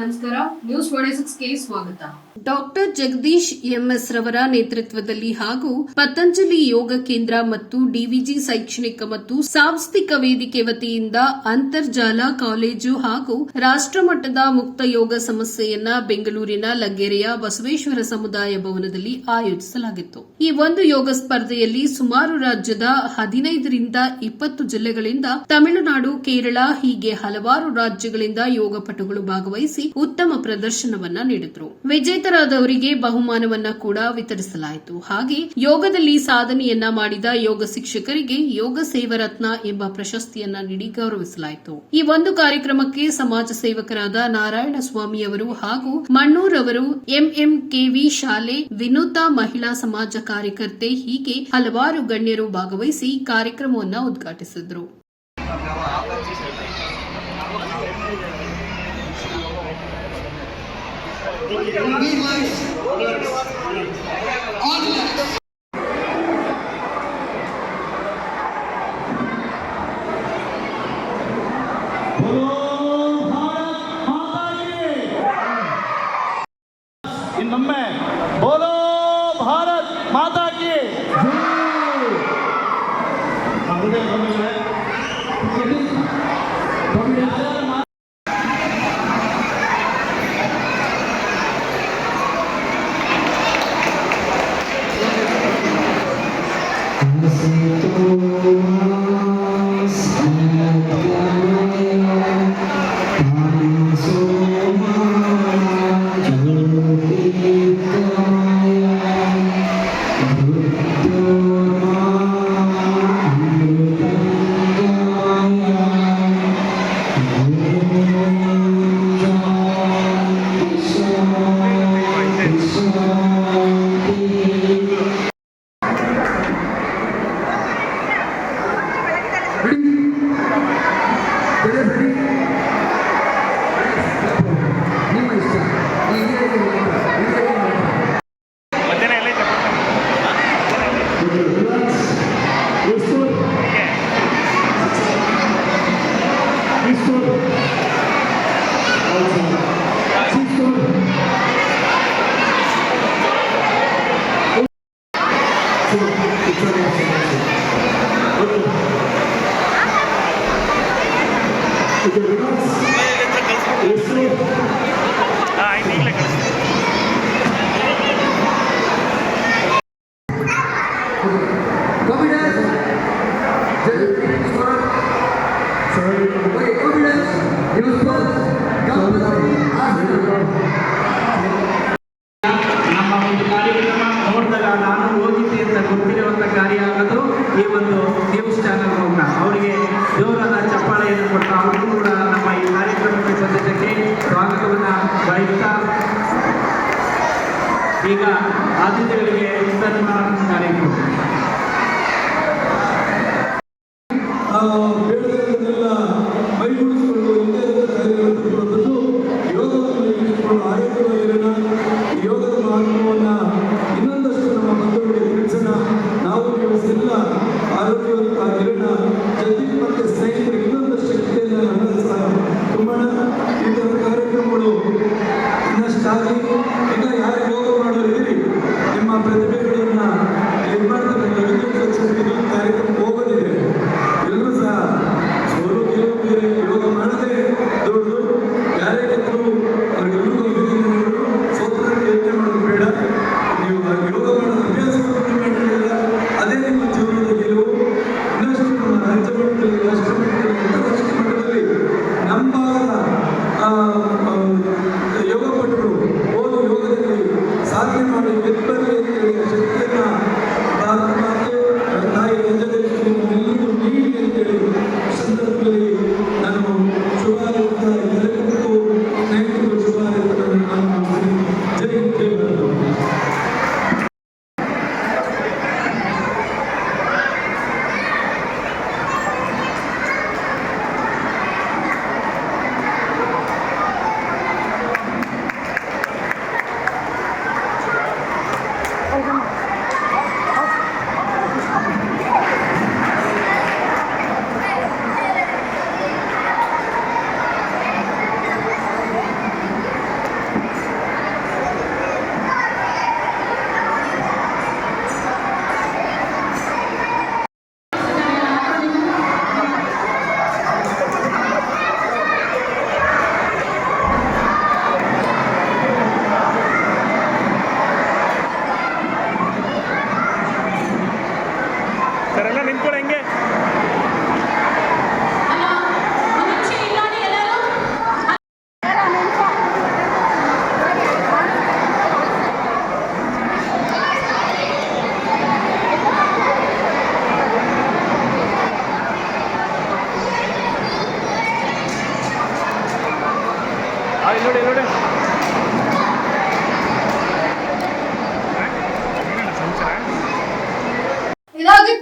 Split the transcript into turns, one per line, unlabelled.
ನಮಸ್ಕಾರ ನ್ಯೂಸ್ ಸ್ವಾಗತ.
Doctor Jagadish MS ರವರ ನೇತೃತ್ವದಲ್ಲಿ ಹಾಗೂ ಪತಂಜಲಿ ಯೋಗ ಕೇಂದ್ರ ಮತ್ತು ಡಿವಿಜಿ ಶೈಕ್ಷಣಿಕ ಮತ್ತು ಸಾಂಸ್ಥಿಕ ವೇದಿಕೆ ವತಿಯಿಂದ ಅಂತರ್ಜಾಲ ಕಾಲೇಜು ಹಾಗೂ ರಾಷ್ಟ್ರಮಟ್ಟದ ಮುಕ್ತ ಯೋಗ ಸಮಸ್ಯೆಯನ್ನ ಬೆಂಗಳೂರಿನ ಲಗ್ಗೆರೆಯ ಬಸವೇಶ್ವರ ಸಮುದಾಯ ಭವನದಲ್ಲಿ ಆಯೋಜಿಸಲಾಗಿತ್ತು. ಈ ಒಂದು ಯೋಗ ಸ್ಪರ್ಧೆಯಲ್ಲಿ ಸುಮಾರು ರಾಜ್ಯದ ಹದಿನೈದರಿಂದ ಇಪ್ಪತ್ತು ಜಿಲ್ಲೆಗಳಿಂದ ತಮಿಳುನಾಡು, ಕೇರಳ ಹೀಗೆ ಹಲವಾರು ರಾಜ್ಯಗಳಿಂದ ಯೋಗಪಟುಗಳು ಭಾಗವಹಿಸಿ ಉತ್ತಮ ಪ್ರದರ್ಶನವನ್ನ ನೀಡಿದ್ರು. ವಿಜೇತರಾದವರಿಗೆ ಬಹುಮಾನವನ್ನ ಕೂಡ ವಿತರಿಸಲಾಯಿತು. ಹಾಗೆ ಯೋಗದಲ್ಲಿ ಸಾಧನೆಯನ್ನ ಮಾಡಿದ ಯೋಗ ಶಿಕ್ಷಕರಿಗೆ ಯೋಗ ಸೇವರತ್ನ ಎಂಬ ಪ್ರಶಸ್ತಿಯನ್ನ ನೀಡಿ ಗೌರವಿಸಲಾಯಿತು. ಈ ಒಂದು ಕಾರ್ಯಕ್ರಮಕ್ಕೆ ಸಮಾಜ ಸೇವಕರಾದ ನಾರಾಯಣ ಸ್ವಾಮಿ ಅವರು ಹಾಗೂ ಮಣ್ಣೂರ್ ಅವರು ಎಂಎಂಕೆವಿ ಶಾಲೆ ವಿನೂತ ಮಹಿಳಾ ಸಮಾಜ ಕಾರ್ಯಕರ್ತೆ ಹೀಗೆ ಹಲವಾರು ಗಣ್ಯರು ಭಾಗವಹಿಸಿ ಕಾರ್ಯಕ್ರಮವನ್ನು ಉದ್ಘಾಟಿಸಿದ್ರು.
Levi's Orleans. Sorry. Wait, who is? It was both. God, I ಈಗ ಅತಿಥಿಗಳಿಗೆ ಸನ್ಮಾನ ಕಾರ್ಯಕ್ರಮ